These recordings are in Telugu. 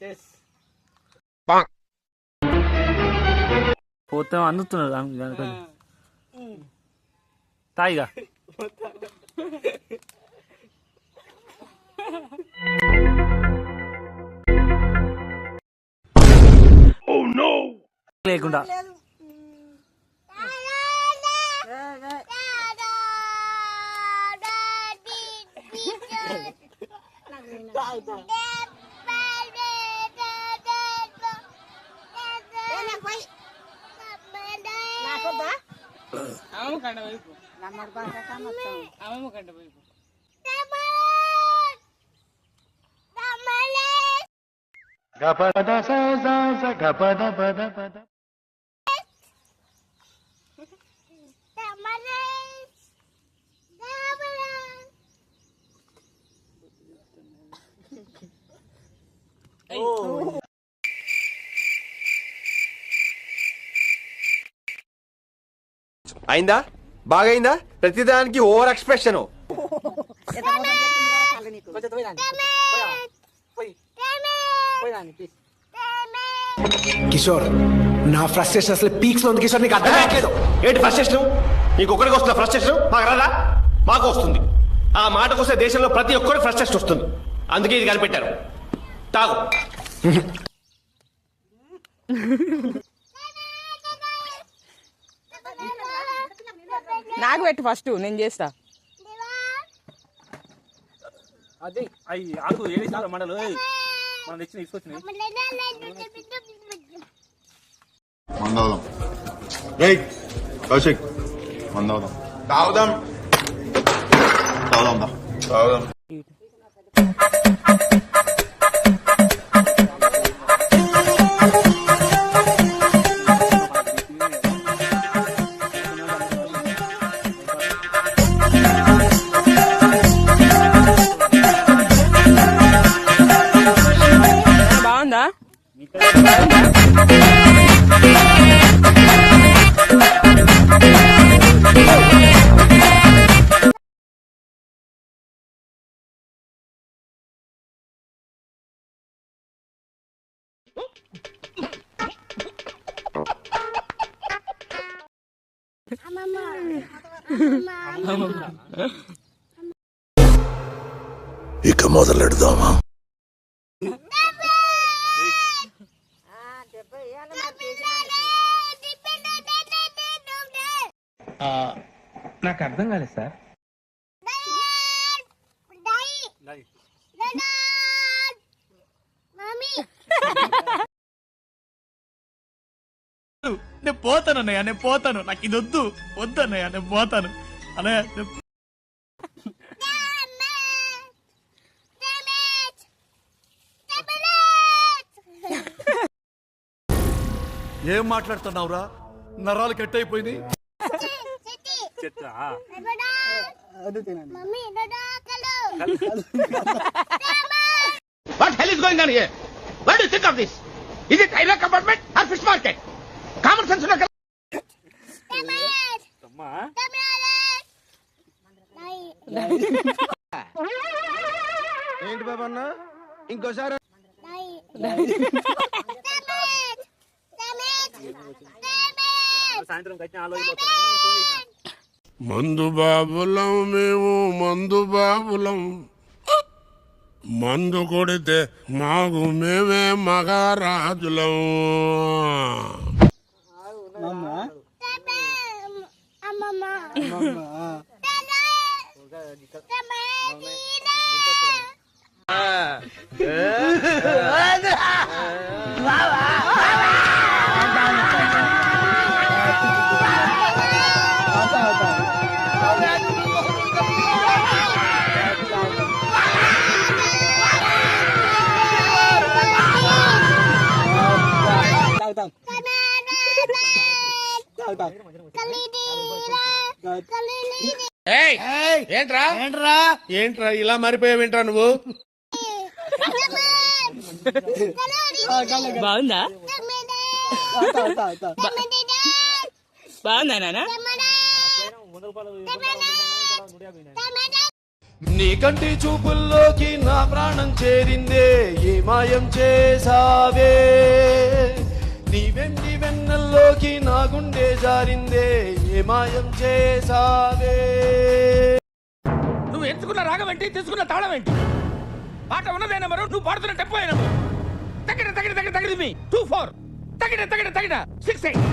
చెస్ పోతే అందుతున్నారు దానికి తాయిగా లేకుండా అమ్మమ్మ కండ వైపు అమ్మమ్మ కండ వైపు అయిందా? బాగైందా? ప్రతిదానికి ఓవర్ ఎక్స్ప్రెషన్. కిషోర్ నా ఫ్రస్ట్రేషన్ అసలు పీక్స్లో ఉంది. కిషోర్ నీకు అర్థం కావట్లేదు. ఏంటి ఫ్రస్ట్రేషన్ నీకు ఒక్కడికి వస్తున్న ఫ్రస్ట్రేషన్ మాకు రాదా? మాకు వస్తుంది. ఆ మాటకు వస్తే దేశంలో ప్రతి ఒక్కరికి ఫ్రస్ట్రేషన్ వస్తుంది. అందుకే ఇది కనిపెట్టారు. తాగు. నాకు పెట్టు ఫస్ట్ నేను చేస్తా. అది అయ్యి ఆకు ఏది చాలా మండలు ఏయ్. మనం తెచ్చిన తీసుకొచ్చినాయి మందవుదాం. రైట్ కౌశిక్ మందవుదాం. తాగుదాం తాగుదాం దా. తాగుదాం ఇక మొదలెడదామా? నాకు అర్థం కాలేదు సార్. నేను పోతాను అన్నయ్య నేను పోతాను. నాకు ఇది వద్దు. వద్దు అన్నయ్య నేను పోతాను. అన్నయ్య నేను ఏం మాట్లాడుతున్నావురా? నరాలు కట్ అది తినండి. What hell is going on here what do think of this ఇది railway compartment or fish market common sense ఉన్న అమ్మా. ఏంటి బాబు అన్న ఇంకోసారి సాయంత్రం కట్టిన ఆలోచన మందు బాబులం మేము మందు బాబులం. మందు కొడితే మాకు మేమే మగారాజులం అమ్మమ్మ? తాగు ఏంట్రా? ఏంట్రా? ఏంట్రా? ఇలా మారిపోయావేంట్రా నువ్వు? బాగుందా? బాగుందా? నానా నీ కంటి చూపుల్లోకి నా ప్రాణం చేరిందే ఏ మాయం చేసావే. నీ వెండి వెన్నెల్లోకి నా గుండె జారిందే ఏ మాయం చేసావే నువ్వు ఎంచుకున్న రాగం ఏంటి? తీసుకున్న తాళం ఏంటి? పాట ఉన్నదే నెంబరు నువ్వు పాడుతున్న టెంపో నెంబరు? తగిన తగిన తగిన మీ. టూ ఫోర్ తగిన తగిన తగిన. సిక్స్ ఎయిట్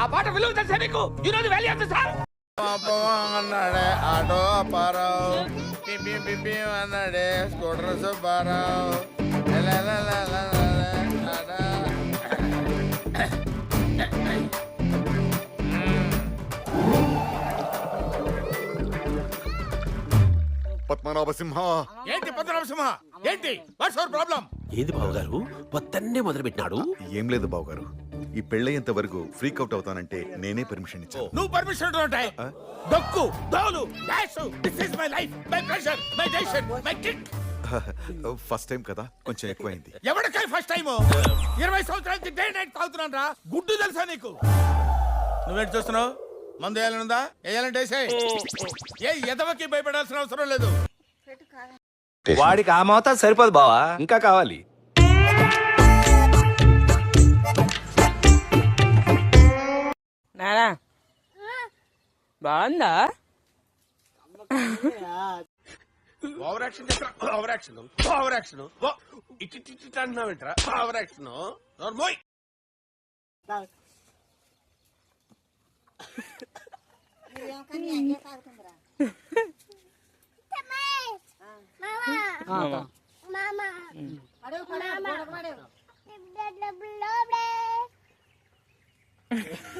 ఆ పాట విలువ తెలుసా నీకు you know the value of the song అన్నాడే ఆటో అప్పారావు. పిపి పిపి అన్నాడే స్కూటర్ సుబ్బారావు. పద్మనాభ సింహ ఏంటి పద్మనాభసింహ? ఏంటి? What's our problem? ఏది బావగారు? పొద్దున్నే మొదలు పెట్టినాడు ఏం లేదు బాబు గారు ఈ పెళ్ళయ్యేంత వరకు ఫ్రీక్ అవుట్ అవుతానంటే నేనే పర్మిషన్ ఇచ్చాను. నువ్వు పర్మిషన్ ఉంటాయి దొక్కు దోలు dash this is my life my pressure my decision my kick first time కదా కొంచెం ఎక్కువైంది. ఎవరికై ఫస్ట్ టైం ఇరవై సంవత్సరాల నుంచి డే నైట్ తాగుతున్నాను రా. గుడ్డు తెలుసా నీకు? నువ్వేంటి చూస్తున్నావు? మందు వేయాలనుందా? వేయాలంటే. ఏ ఎదవకి భయపడాల్సిన అవసరం లేదు. వాడికి ఆ మోతాదు సరిపోదు బావా ఇంకా కావాలి. నానా బాగుందా? Over action over action over action ఇటు ఇటు ఇటు అంటున్నావేంట్రా? ఓవర్ యాక్షన్ నోర్మోయ్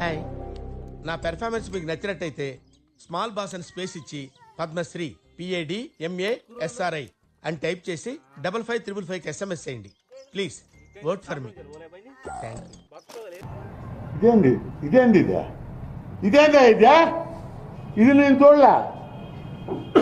హాయ్ నా పెర్ఫార్మెన్స్ మీకు నచ్చినట్టయితే స్మాల్ బాస్ అని స్పేస్ ఇచ్చి పద్మశ్రీ పిఏడి ఎంఏ ఎస్ఆర్ఐ అని టైప్ చేసి double five triple five SMS చేయండి. Please work for me thank you ఇదేంది ఇదేంది ఇదే? ఇదేందా ఇదే? ఇది నేను చూడలే? you